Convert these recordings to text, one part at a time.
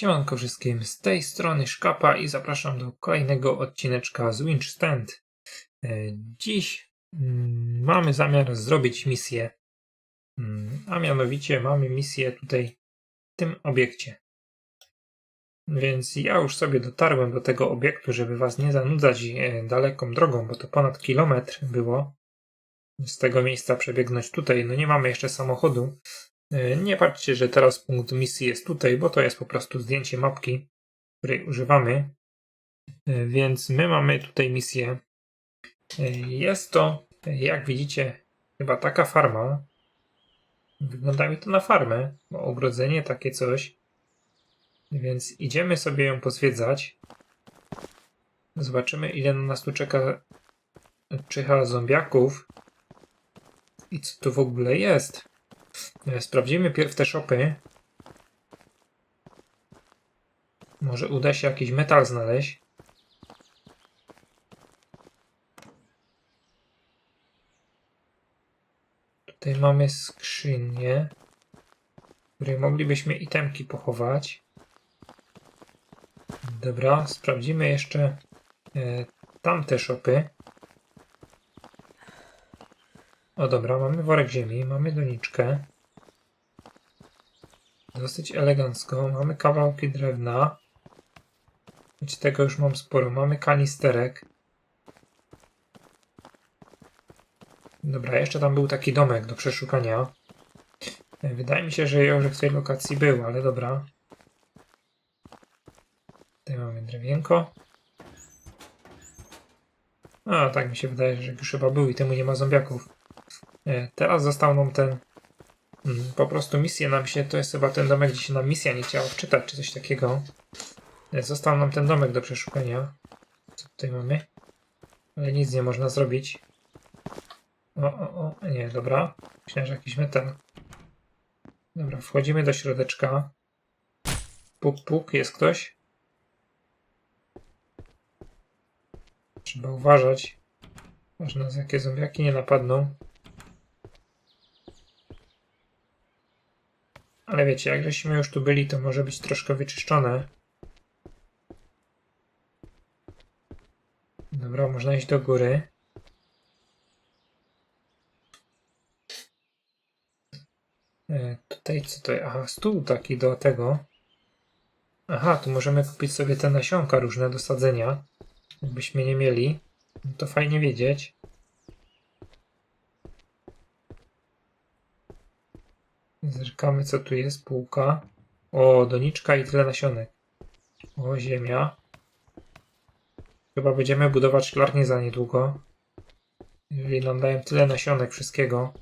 Siemanko wszystkim, z tej strony Szkapa i zapraszam do kolejnego odcineczka z Winch Stand. E, Dziś mm, mamy zamiar zrobić misję, Mm, a mianowicie mamy misję tutaj w tym obiekcie. Więc ja już sobie dotarłem do tego obiektu, żeby was nie zanudzać e, daleką drogą, bo to ponad kilometr było z tego miejsca przebiegnąć tutaj. No nie mamy jeszcze samochodu, Nie patrzcie, że teraz punkt misji jest tutaj, bo to jest po prostu zdjęcie mapki, której używamy. E, Więc my mamy tutaj misję. E, Jest to, jak widzicie, chyba taka farma. Wygląda mi to na farmę, bo ogrodzenie takie coś. Więc idziemy sobie ją pozwiedzać. Zobaczymy, ile na nas tu czeka czyha zombiaków. I co tu w ogóle jest. E, Sprawdzimy pierw te shopy. Może uda się jakiś metal znaleźć. Tutaj mamy skrzynię, w której moglibyśmy itemki pochować. Dobra, sprawdzimy jeszcze e, tamte shopy. O dobra, mamy worek ziemi, mamy doniczkę. Dosyć elegancko. Mamy kawałki drewna. Choć tego już mam sporo. Mamy kanisterek. Dobra, jeszcze tam był taki domek do przeszukania. Wydaje mi się, że już w tej lokacji był, ale dobra. Tutaj mamy drewienko. A, tak mi się wydaje, że już chyba był i temu nie ma zombiaków. E, Teraz został nam ten. mm, Po prostu misję nam się. To jest chyba ten domek, gdzie się nam misja nie chciała wczytać, czy coś takiego. E, Został nam ten domek do przeszukania. Co tutaj mamy? Ale nic nie można zrobić. O, o, o, nie, dobra. Myślałem, że jakiś metal. Dobra, wchodzimy do środeczka. Puk, puk, jest ktoś? Trzeba uważać. Aż nas jakie zombiaki nie napadną. Ale wiecie, jak żeśmy już tu byli, to może być troszkę wyczyszczone. Dobra, można iść do góry. E, tutaj co to jest? Aha, stół taki do tego. Aha, tu możemy kupić sobie te nasionka różne do sadzenia. Jakbyśmy nie mieli. No to fajnie wiedzieć. Zerkamy, co tu jest. Półka. O, doniczka i tyle nasionek. O, ziemia. Chyba będziemy budować szklarnię za niedługo. Jeżeli nam dają tyle nasionek wszystkiego.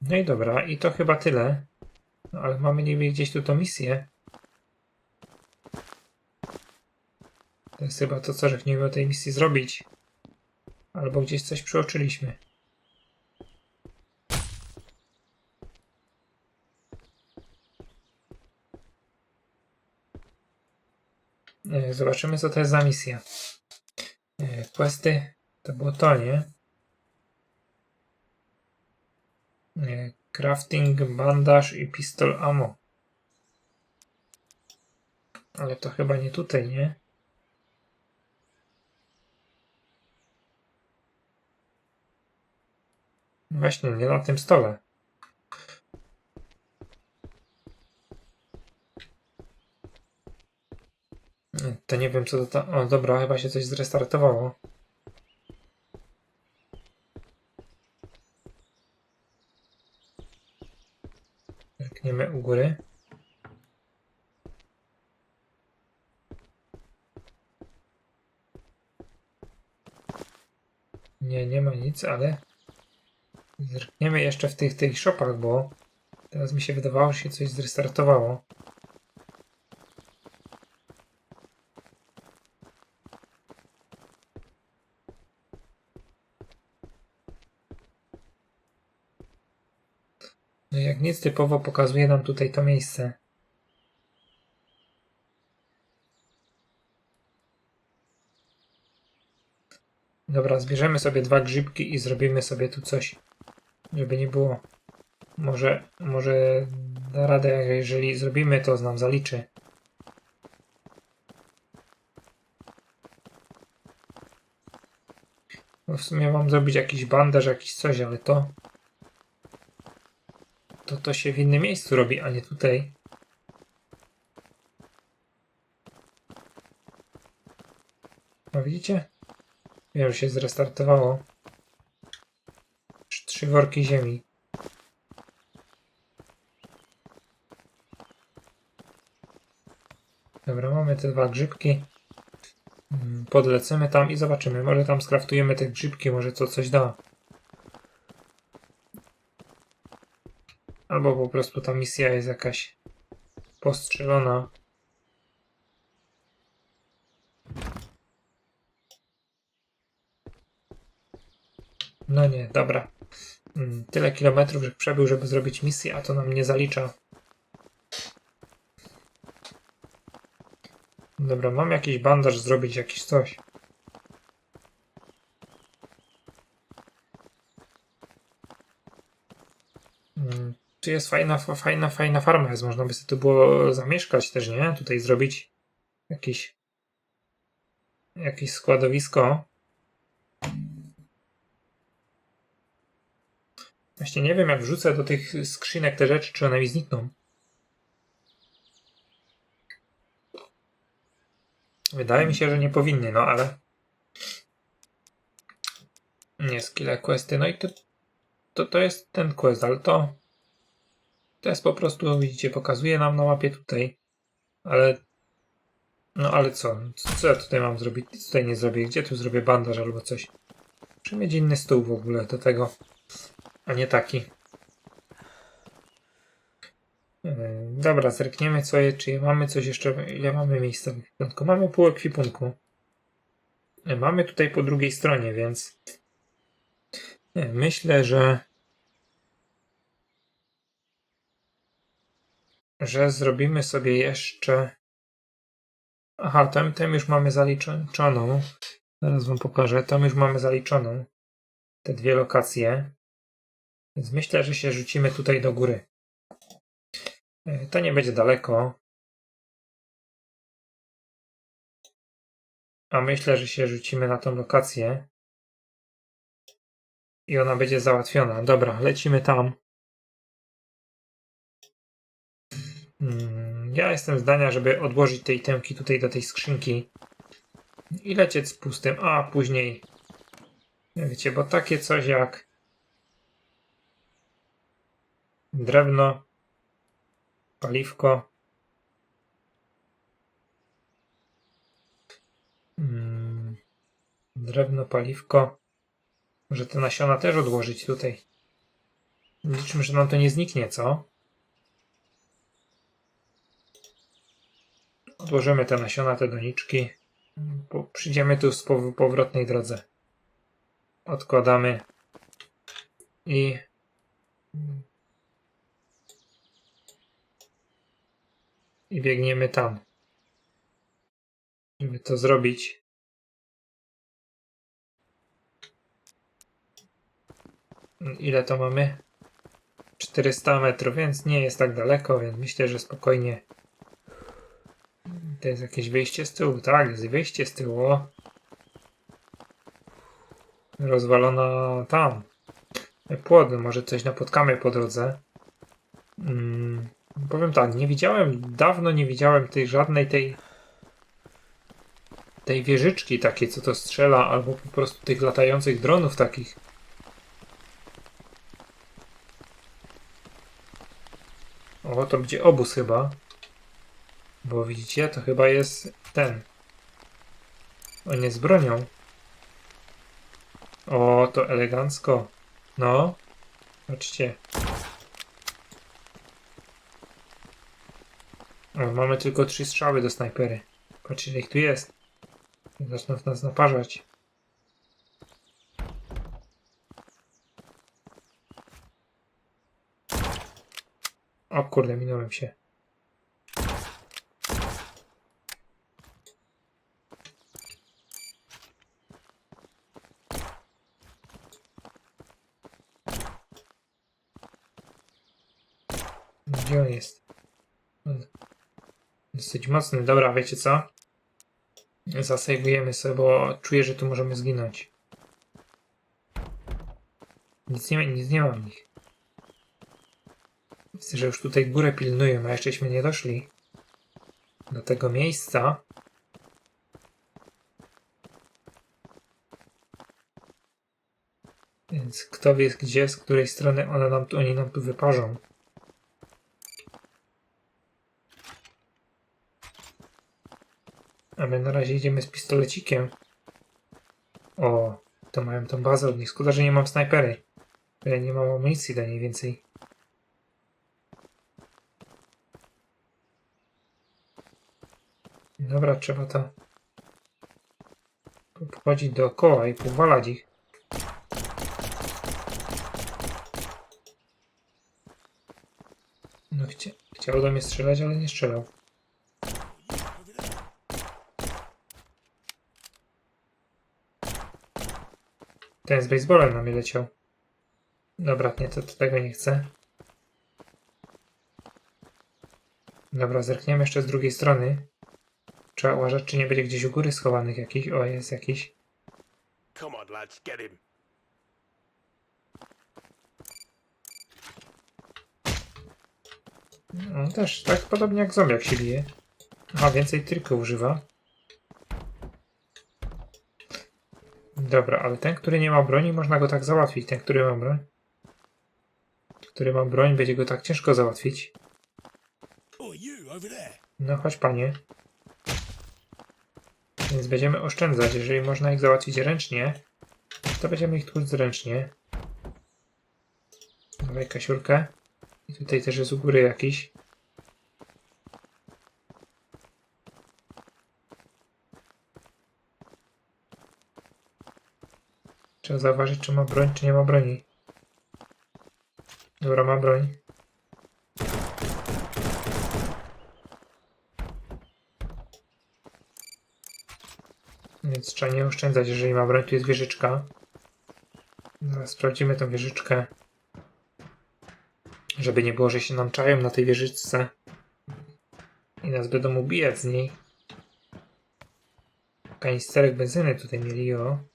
No i dobra, i to chyba tyle. No, ale mamy niby gdzieś tu tą misję. To jest chyba to, co żeśmy o tej misji zrobić. Albo gdzieś coś przeoczyliśmy. E, Zobaczymy, co to jest za misja. E, Questy to było to, nie? E, Crafting, bandaż i pistol ammo. Ale to chyba nie tutaj, nie? Właśnie, nie na tym stole. To nie wiem co to ta... O dobra, chyba się coś zrestartowało. Zerkniemy u góry. Nie, nie ma nic, ale zerkniemy jeszcze w tych, tych shopach, bo teraz mi się wydawało, że się coś zrestartowało. No jak nic typowo pokazuje nam tutaj to miejsce. Dobra, zbierzemy sobie dwa grzybki i zrobimy sobie tu coś, żeby nie było. Może, może da radę, jeżeli zrobimy to, znam zaliczy. No w sumie mam zrobić jakiś bandaż, jakiś coś, ale to to się w innym miejscu robi, a nie tutaj. No widzicie? Wiem, że się zrestartowało. Trz- Trzy worki ziemi. Dobra, mamy te dwa grzybki. Mm, Podlecimy tam i zobaczymy. Może tam skraftujemy te grzybki, może to coś da. Albo po prostu ta misja jest jakaś postrzelona. No nie, dobra. Mm, Tyle kilometrów, że przebył, żeby zrobić misję, a to nam nie zalicza. Dobra, mam jakiś bandaż zrobić, jakiś coś. Mm, Tu jest fajna, fa- fajna, fajna farma jest. Można by sobie tu było zamieszkać też, nie? Tutaj zrobić jakiś jakieś składowisko. Właśnie nie wiem, jak wrzucę do tych skrzynek te rzeczy, czy one mi znikną. Wydaje mi się, że nie powinny, no ale. Nie, skille questy. No i to, to, to jest ten quest, ale to. To jest po prostu, widzicie, pokazuje nam na mapie tutaj. Ale. No ale co? Co ja tutaj mam zrobić? Nic tutaj nie zrobię. Gdzie tu zrobię bandaż albo coś? Muszę mieć inny stół w ogóle do tego. A nie taki. Yy, Dobra, zerkniemy co je, czy mamy coś jeszcze, ile mamy miejsca w ekwipunku. Mamy pół ekwipunku. Yy, Mamy tutaj po drugiej stronie, więc yy, myślę, że że zrobimy sobie jeszcze aha, tam już mamy zaliczoną zaraz wam pokażę, tam już mamy zaliczoną te dwie lokacje więc myślę, że się rzucimy tutaj do góry Yy, to nie będzie daleko A myślę, że się rzucimy na tą lokację. I ona będzie załatwiona. Dobra, lecimy tam. Ja jestem zdania, żeby odłożyć tej temki tutaj do tej skrzynki i lecieć z pustym, a później wiecie, bo takie coś jak drewno, paliwko, Mm, Drewno, paliwko. Może te nasiona też odłożyć tutaj. Liczmy, że nam to nie zniknie, co? Odłożymy te nasiona, te doniczki. Bo przyjdziemy tu pow- powrotnej drodze. Odkładamy. I... I biegniemy tam żeby to zrobić. Ile to mamy? 400 metrów, więc nie jest tak daleko, więc myślę, że spokojnie. To jest jakieś wyjście z tyłu, tak, jest wyjście z tyłu. Rozwalona tam. Płody, może coś napotkamy po drodze. Mm, powiem tak, nie widziałem, dawno nie widziałem tej żadnej tej tej wieżyczki takiej, co to strzela, albo po prostu tych latających dronów takich. O, to będzie obóz chyba. Bo widzicie, to chyba jest ten. On jest bronią. O, to elegancko. No. Patrzcie. O, mamy tylko trzy strzały do snajpery. Patrzcie, ile ich tu jest. Zaczną nas naparzać. O kurde, minąłem się. Gdzie on jest? On Dosyć mocny. Dobra, wiecie co? Zasejwujemy sobie, bo czuję, że tu możemy zginąć. Nic nie, nic nie mam nich. Widzę, że już tutaj górę pilnują, a jeszcześmy nie doszli do tego miejsca. Więc kto wie gdzie, z której strony one nam tu, oni nam tu wyparzą. A my na razie idziemy z pistolecikiem. O, to mają tą bazę od nich. Szkoda, że nie mam snajpery. Ja nie mam amunicji do niej więcej. Dobra, trzeba to pochodzić dookoła i powalać ich. No chcia chciał do mnie strzelać, ale nie strzelał. Ten z baseballem na mnie leciał. Dobra, nie, to, to tego nie chcę. Dobra, zerkniemy jeszcze z drugiej strony. Trzeba uważać, czy nie będzie gdzieś u góry schowanych jakiś. O, jest jakiś. Come on, lads, get him. No też, tak podobnie jak zombiak się bije. A więcej tylko używa. Dobra, ale ten, który nie ma broni, można go tak załatwić. Ten, który ma broń. Który ma broń, będzie go tak ciężko załatwić. No chodź panie. Więc będziemy oszczędzać. Jeżeli można ich załatwić ręcznie, to będziemy ich tłuc ręcznie. Dawaj kasiurkę. I tutaj też jest u góry jakiś. Trzeba zauważyć, czy ma broń, czy nie ma broni. Dobra, ma broń. Więc trzeba nie oszczędzać, jeżeli ma broń. Tu jest wieżyczka. Zaraz sprawdzimy tą wieżyczkę. Żeby nie było, że się nam czają na tej wieżyczce. I nas będą ubijać z niej. Kanisterek benzyny tutaj mieli, o.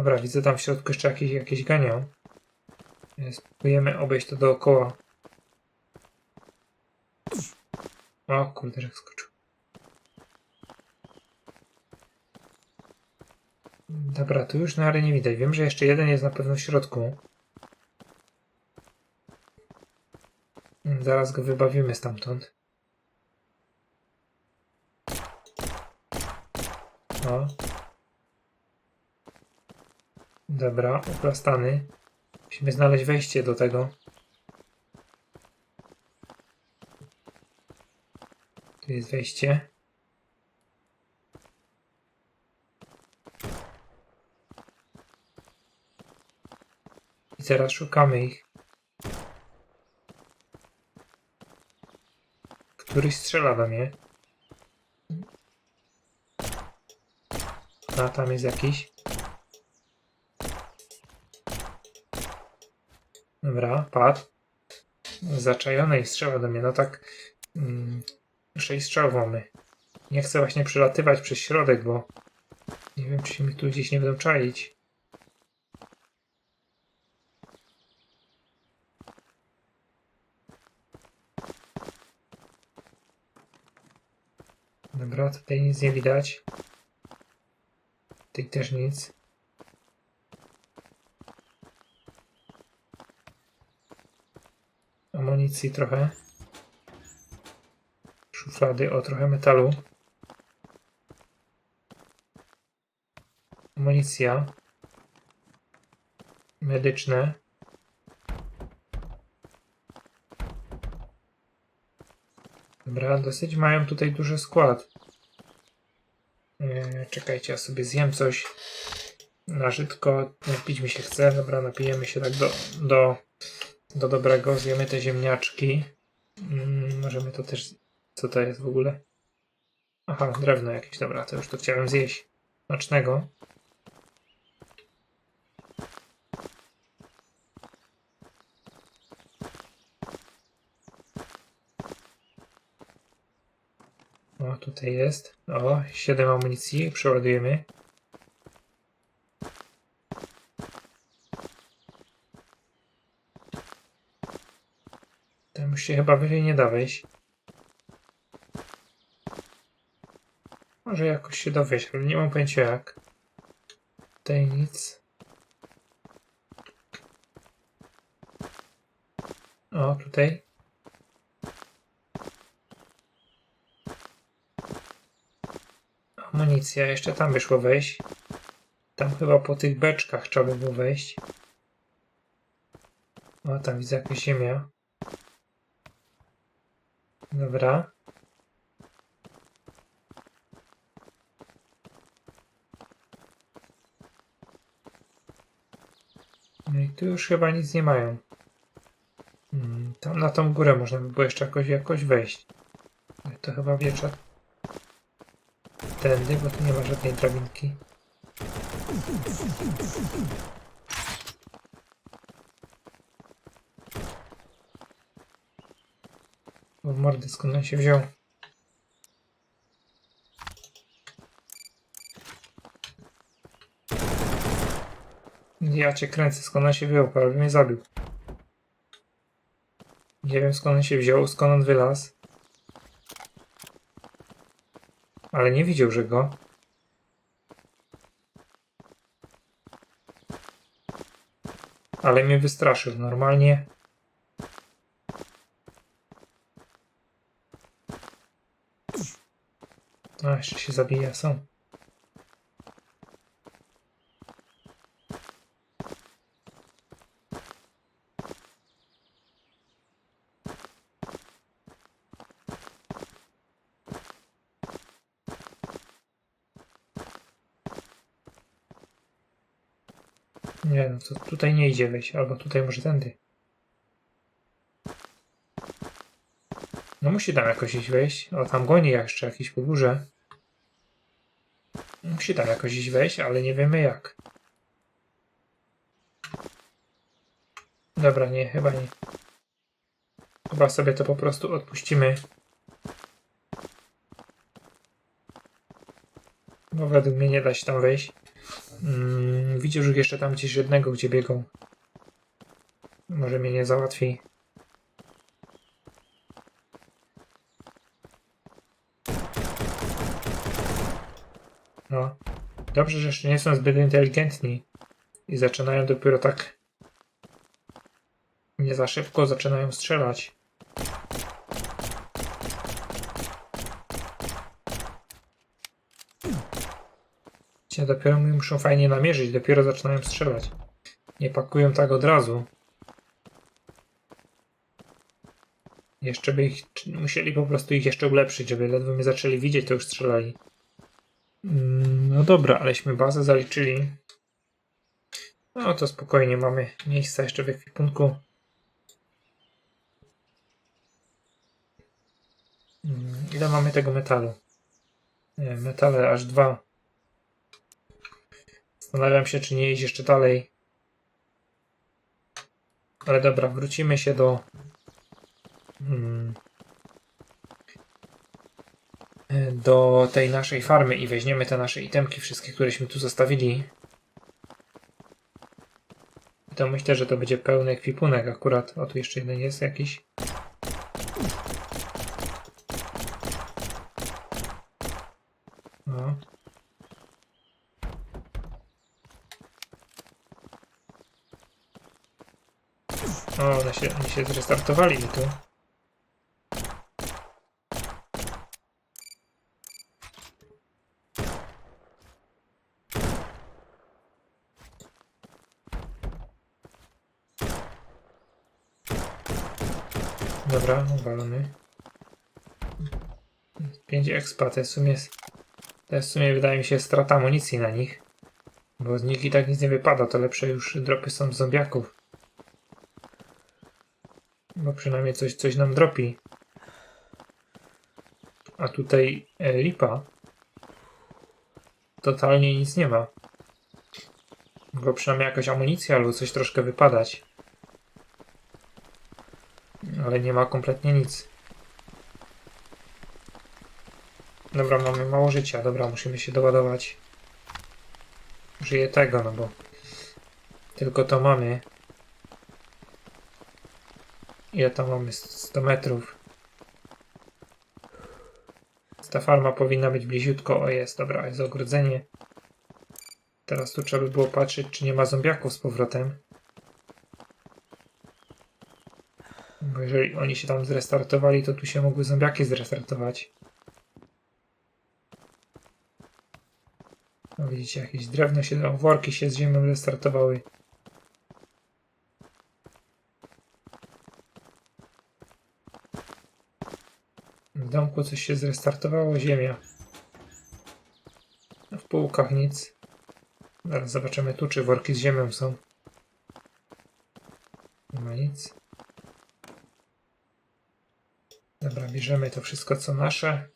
Dobra, widzę tam w środku jeszcze jakieś, jakieś ganią. Spróbujemy obejść to dookoła. O kurde, jak skoczył. Dobra, tu już na arenie nie widać. Wiem, że jeszcze jeden jest na pewno w środku. Zaraz go wybawimy stamtąd. O. Dobra, uplastany. Musimy znaleźć wejście do tego. Tu jest wejście. I teraz szukamy ich. Któryś strzela do mnie. A tam jest jakiś. Dobra, padł. Zaczajony i strzela do mnie. No tak. Mm, sześć strzał mamy. Nie chcę właśnie przelatywać przez środek, bo nie wiem, czy się mi tu gdzieś nie będą czaić. Dobra, tutaj nic nie widać. Tutaj też nic. Amunicji trochę. Szuflady, o trochę metalu. Amunicja. Medyczne. Dobra, dosyć mają tutaj duży skład. Eee, czekajcie, ja sobie zjem coś na żydko. Napić mi się chce. Dobra, napijemy się tak do, do, do dobrego. Zjemy te ziemniaczki. Mm, możemy to też... Co to jest w ogóle? Aha, drewno jakieś. Dobra, to już to chciałem zjeść. Smacznego. O, tutaj jest. O, 7 amunicji, przeładujemy. Się chyba wyżej nie da wejść. Może jakoś się da wejść, ale nie mam pojęcia jak. Tutaj nic. O, tutaj. Amunicja, jeszcze tam wyszło wejść. Tam chyba po tych beczkach trzeba by było wejść. O, tam widzę jakaś ziemia. Dobra. No i tu już chyba nic nie mają. Hmm, tam na tą górę można by było jeszcze jakoś, jakoś wejść. To chyba wieczór. Tędy, bo tu nie ma żadnej drabinki. Mordy, skąd on się wziął? Ja cię kręcę, skąd on się wziął, prawie mnie zabił. Nie wiem skąd on się wziął, skąd on wylazł. Ale nie widział, że go. Ale mnie wystraszył, normalnie. A, jeszcze się zabija, są. Nie no, to tutaj nie idzie wejść, albo tutaj może tędy. No musi tam jakoś iść wejść. O, tam goni jeszcze jakiś po. Musi tam jakoś iść wejść, ale nie wiemy jak. Dobra, nie, chyba nie. Chyba sobie to po prostu odpuścimy. Bo według mnie nie da się tam wejść. Mm, widzisz jeszcze tam gdzieś jednego, gdzie biegał. Może mnie nie załatwi. No. Dobrze, że jeszcze nie są zbyt inteligentni. I zaczynają dopiero tak. Nie za szybko zaczynają strzelać. Cię dopiero mi muszą fajnie namierzyć, dopiero zaczynają strzelać. Nie pakują tak od razu. Jeszcze by ich, musieli po prostu ich jeszcze ulepszyć, żeby ledwo mnie zaczęli widzieć, to już strzelali. Mm, No dobra, aleśmy bazę zaliczyli. No to spokojnie, mamy miejsca jeszcze w ekwipunku. Mm, Ile mamy tego metalu? Metale aż dwa. Zastanawiam się, czy nie iść jeszcze dalej. Ale dobra, wrócimy się do. mm, e, Do tej naszej farmy i weźmiemy te nasze itemki, wszystkie, któreśmy tu zostawili. To myślę, że to będzie pełny ekwipunek akurat. O, tu jeszcze jeden jest jakiś. No. O, one się, oni się zrestartowali mi tu. Dobra, uwalony. 5 expa, to jest w sumie... To jest w sumie wydaje mi się strata amunicji na nich. Bo z nich i tak nic nie wypada, to lepsze już dropy są z zombiaków. Bo przynajmniej coś, coś nam dropi. A tutaj e, lipa. Totalnie nic nie ma. Bo przynajmniej jakaś amunicja albo coś troszkę wypadać. Ale nie ma kompletnie nic. Dobra, mamy mało życia. Dobra, musimy się doładować. Żyję tego, no bo tylko to mamy. Ile tam mamy? 100 metrów. Ta farma powinna być bliziutko. O jest, dobra, jest ogrodzenie. Teraz tu trzeba by było patrzeć, czy nie ma zombiaków z powrotem. Bo jeżeli oni się tam zrestartowali, to tu się mogły zombiaki zrestartować. No widzicie, jakieś drewno się, worki się z ziemią zrestartowały. W domku coś się zrestartowało, ziemia. No, w półkach nic. Zaraz zobaczymy tu, czy worki z ziemią są. Nie ma nic. Dobra, bierzemy to wszystko, co nasze.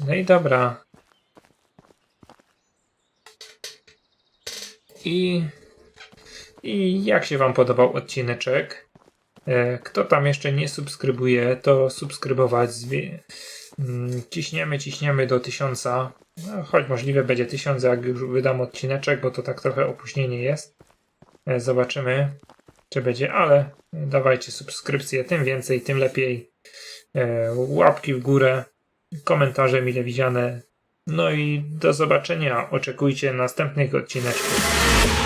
No i dobra. I, I jak się Wam podobał odcineczek? E, Kto tam jeszcze nie subskrybuje, to subskrybować. Mm, Ciśniemy, ciśniemy do tysiąca. No, choć możliwe będzie tysiąc, jak już wydam odcineczek, bo to tak trochę opóźnienie jest. E, Zobaczymy, czy będzie, ale dawajcie subskrypcję, tym więcej, tym lepiej. E, Łapki w górę, komentarze mile widziane. No i do zobaczenia. Oczekujcie następnych odcineczków.